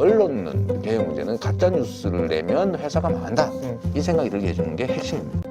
언론 개혁 문제는 가짜 뉴스를 내면 회사가 망한다. 음. 이 생각이 들게 해주는 게 핵심입니다.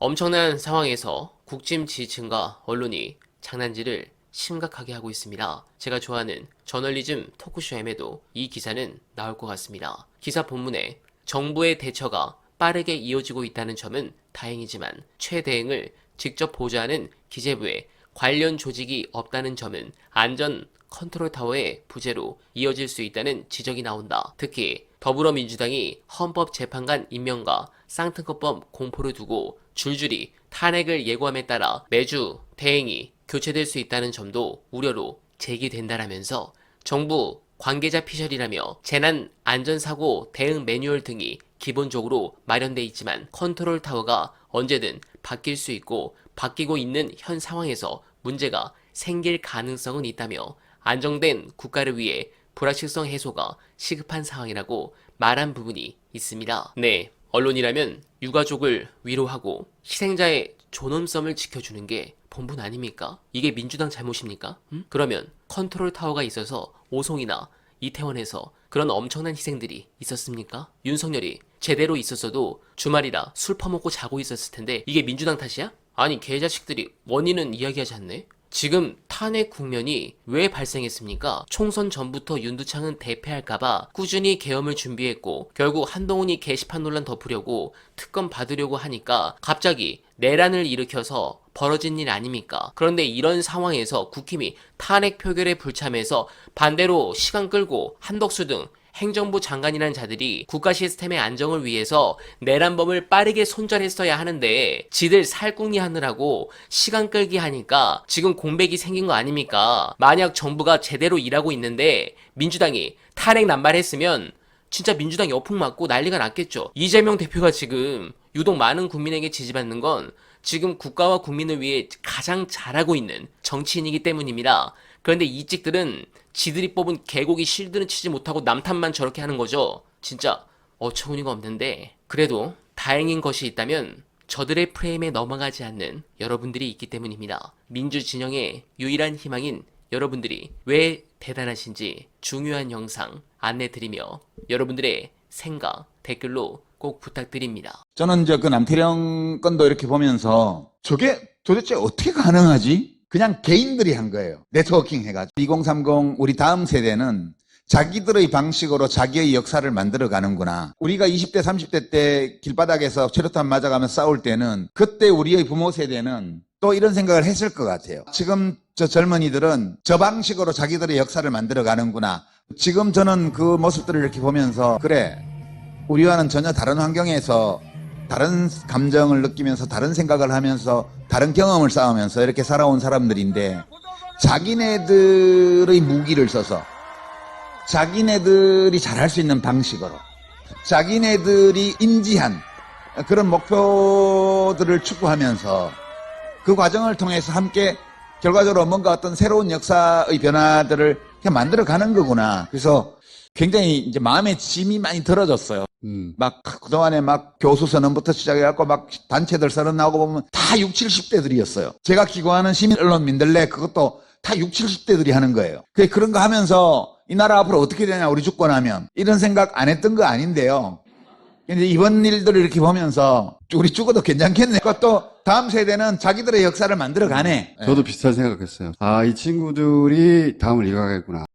엄청난 상황에서 국짐 지지층과 언론이 장난질을 심각하게 하고 있습니다. 제가 좋아하는 저널리즘 토크쇼엠에도 이 기사는 나올 것 같습니다. 기사 본문에 정부의 대처가 빠르게 이어지고 있다는 점은 다행이지만 최 대행을 직접 보좌하는 기재부에 관련 조직이 없다는 점은 안전 컨트롤 타워의 부재로 이어질 수 있다는 지적이 나온다. 특히 더불어민주당이 헌법재판관 임명과 쌍특허법 공포를 두고 줄줄이 탄핵을 예고함에 따라 매주 대행이 교체될 수 있다는 점도 우려로 제기된다라면서 정부 관계자 피셜이라며 재난 안전사고 대응 매뉴얼 등이 기본적으로 마련돼 있지만 컨트롤 타워가 언제든 바뀔 수 있고 바뀌고 있는 현 상황에서 문제가 생길 가능성은 있다며 안정된 국가를 위해 불확실성 해소가 시급한 상황이라고 말한 부분이 있습니다. 네, 언론이라면 유가족을 위로하고 희생자의 존엄성을 지켜주는 게 본분 아닙니까? 이게 민주당 잘못입니까? 음? 그러면 컨트롤 타워가 있어서 오송이나 이태원에서 그런 엄청난 희생들이 있었습니까? 윤석열이 제대로 있었어도 주말이라 술 퍼먹고 자고 있었을 텐데 이게 민주당 탓이야? 아니 개자식들이 원인은 이야기하지 않네? 지금 탄핵 국면이 왜 발생했습니까? 총선 전부터 윤두창은 대패할까봐 꾸준히 계엄을 준비했고 결국 한동훈이 게시판 논란 덮으려고 특검 받으려고 하니까 갑자기 내란을 일으켜서 벌어진 일 아닙니까? 그런데 이런 상황에서 국힘이 탄핵 표결에 불참해서 반대로 시간 끌고 한덕수 등 행정부 장관이라는 자들이 국가 시스템의 안정을 위해서 내란범을 빠르게 손절했어야 하는데 지들 살궁리 하느라고 시간 끌기 하니까 지금 공백이 생긴 거 아닙니까? 만약 정부가 제대로 일하고 있는데 민주당이 탄핵 남발했으면 진짜 민주당 여풍 맞고 난리가 났겠죠. 이재명 대표가 지금 유독 많은 국민에게 지지받는 건 지금 국가와 국민을 위해 가장 잘하고 있는 정치인이기 때문입니다. 그런데 이 찍들은 지들이 뽑은 개고기 실드는 치지 못하고 남탓만 저렇게 하는 거죠. 진짜 어처구니가 없는데 그래도 다행인 것이 있다면 저들의 프레임에 넘어가지 않는 여러분들이 있기 때문입니다. 민주 진영의 유일한 희망인 여러분들이 왜 대단하신지 중요한 영상 안내드리며 여러분들의 생각 댓글로 꼭 부탁드립니다. 저는 이제 그 남태령 건도 이렇게 보면서 저게 도대체 어떻게 가능하지? 그냥 개인들이 한 거예요. 네트워킹 해가지고. 2030 우리 다음 세대는 자기들의 방식으로 자기의 역사를 만들어 가는구나. 우리가 20대, 30대 때 길바닥에서 체류탄 맞아가면서 싸울 때는 그때 우리의 부모 세대는 또 이런 생각을 했을 것 같아요. 지금 저 젊은이들은 저 방식으로 자기들의 역사를 만들어 가는구나. 지금 저는 그 모습들을 이렇게 보면서 그래. 우리와는 전혀 다른 환경에서 다른 감정을 느끼면서 다른 생각을 하면서 다른 경험을 쌓으면서 이렇게 살아온 사람들인데 자기네들의 무기를 써서 자기네들이 잘할 수 있는 방식으로 자기네들이 인지한 그런 목표들을 추구하면서 그 과정을 통해서 함께 결과적으로 뭔가 어떤 새로운 역사의 변화들을 만들어 가는 거구나. 그래서 굉장히 이제 마음의 짐이 많이 들어졌어요. 음. 막 그동안에 막 교수 선언부터 시작해갖고 막 단체들 선언 나오고 보면 다 60, 70대들이었어요. 제가 기고하는 시민 언론 민들 내 그것도 다 60, 70대들이 하는 거예요. 그 그런 거 하면서 이 나라 앞으로 어떻게 되냐 우리 주권하면 이런 생각 안 했던 거 아닌데요. 근데 이번 일들을 이렇게 보면서 우리 죽어도 괜찮겠네. 그것도 다음 세대는 자기들의 역사를 만들어 가네. 저도 비슷한 생각했어요. 아, 이 친구들이 다음을 이어가겠구나.